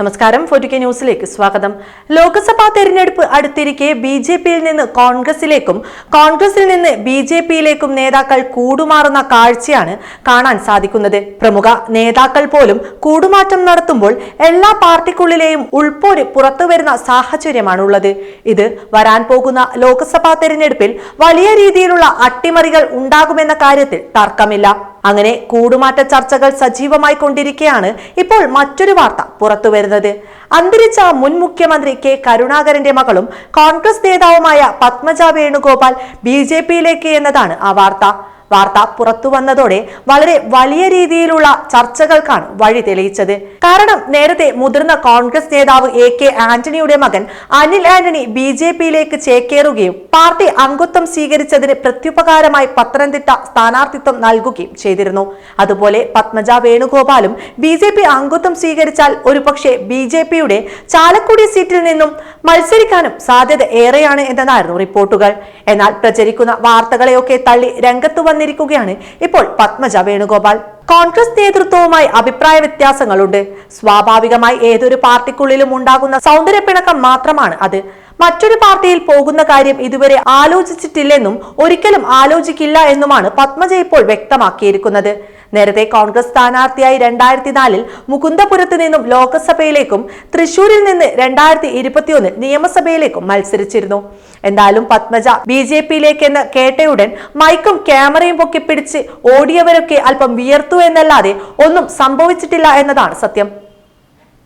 നമസ്കാരം. ഫോർട്ടിക്കെ ന്യൂസിലേക്ക് സ്വാഗതം. ലോക്സഭാ തെരഞ്ഞെടുപ്പ് അടുത്തിരിക്കെ ബി ജെ പിയിൽ നിന്ന് കോൺഗ്രസിലേക്കും കോൺഗ്രസിൽ നിന്ന് ബി ജെ പിയിലേക്കും നേതാക്കൾ കൂടുമാറുന്ന കാഴ്ചയാണ് കാണാൻ സാധിക്കുന്നത്. പ്രമുഖ നേതാക്കൾ പോലും കൂടുമാറ്റം നടത്തുമ്പോൾ എല്ലാ പാർട്ടിക്കുള്ളിലെയും ഉൾപ്പോര് പുറത്തുവരുന്ന സാഹചര്യമാണുള്ളത്. ഇത് വരാൻ പോകുന്ന ലോക്സഭാ തെരഞ്ഞെടുപ്പിൽ വലിയ രീതിയിലുള്ള അട്ടിമറികൾ ഉണ്ടാകുമെന്ന കാര്യത്തിൽ തർക്കമില്ല. അങ്ങനെ കൂടുമാറ്റ ചർച്ചകൾ സജീവമായി കൊണ്ടിരിക്കുകയാണ് ഇപ്പോൾ മറ്റൊരു വാർത്ത പുറത്തു വരുന്നത്. അന്തരിച്ച മുൻ മുഖ്യമന്ത്രി കെ കരുണാകരന്റെ മകളും കോൺഗ്രസ് നേതാവുമായ പത്മജ വേണുഗോപാൽ ബി ജെ പിയിലേക്ക് എന്നതാണ് ആ വാർത്ത. വാർത്ത പുറത്തു വന്നതോടെ വളരെ വലിയ രീതിയിലുള്ള ചർച്ചകൾക്കാണ് വഴി തെളിയിച്ചത്. കാരണം നേരത്തെ മുതിർന്ന കോൺഗ്രസ് നേതാവ് എ കെ ആന്റണിയുടെ മകൻ അനിൽ ആന്റണി ബി ജെ പിയിലേക്ക് ചേക്കേറുകയും പാർട്ടി അംഗത്വം സ്വീകരിച്ചതിന് പ്രത്യുപകാരമായി പത്തനംതിട്ട സ്ഥാനാർത്ഥിത്വം നൽകുകയും ചെയ്തിരുന്നു. അതുപോലെ പത്മജ വേണുഗോപാലും ബി ജെ പി അംഗത്വം സ്വീകരിച്ചാൽ ഒരുപക്ഷെ ബി ജെ പിയുടെ ചാലക്കുടി സീറ്റിൽ നിന്നും മത്സരിക്കാനും സാധ്യത ഏറെയാണ് എന്നതായിരുന്നു റിപ്പോർട്ടുകൾ. എന്നാൽ പ്രചരിക്കുന്ന വാർത്തകളെയൊക്കെ തള്ളി രംഗത്തു വന്നിരിക്കുകയാണ് ഇപ്പോൾ പത്മജ വേണുഗോപാൽ. കോൺഗ്രസ് നേതൃത്വവുമായി അഭിപ്രായ വ്യത്യാസങ്ങളുണ്ട്. സ്വാഭാവികമായി ഏതൊരു പാർട്ടിക്കുള്ളിലും ഉണ്ടാകുന്ന സൗന്ദര്യപ്പിണക്കം മാത്രമാണ് അത്. മറ്റൊരു പാർട്ടിയിൽ പോകുന്ന കാര്യം ഇതുവരെ ആലോചിച്ചിട്ടില്ലെന്നും ഒരിക്കലും ആലോചിക്കില്ല എന്നുമാണ് പത്മജ ഇപ്പോൾ വ്യക്തമാക്കിയിരിക്കുന്നത്. നേരത്തെ കോൺഗ്രസ് സ്ഥാനാർത്ഥിയായി രണ്ടായിരത്തി നാലിൽ മുകുന്ദപുരത്ത് നിന്നും ലോക്സഭയിലേക്കും തൃശൂരിൽ നിന്ന് രണ്ടായിരത്തി ഇരുപത്തിയൊന്നിൽ നിയമസഭയിലേക്കും മത്സരിച്ചിരുന്നു. എന്തായാലും പത്മജ ബി ജെ പിയിലേക്കെന്ന് കേട്ടയുടൻ മൈക്കും ക്യാമറയും പൊക്കി പിടിച്ച് ഓടിയവരൊക്കെ അല്പം വിയർത്തു എന്നല്ലാതെ ഒന്നും സംഭവിച്ചിട്ടില്ല എന്നതാണ് സത്യം.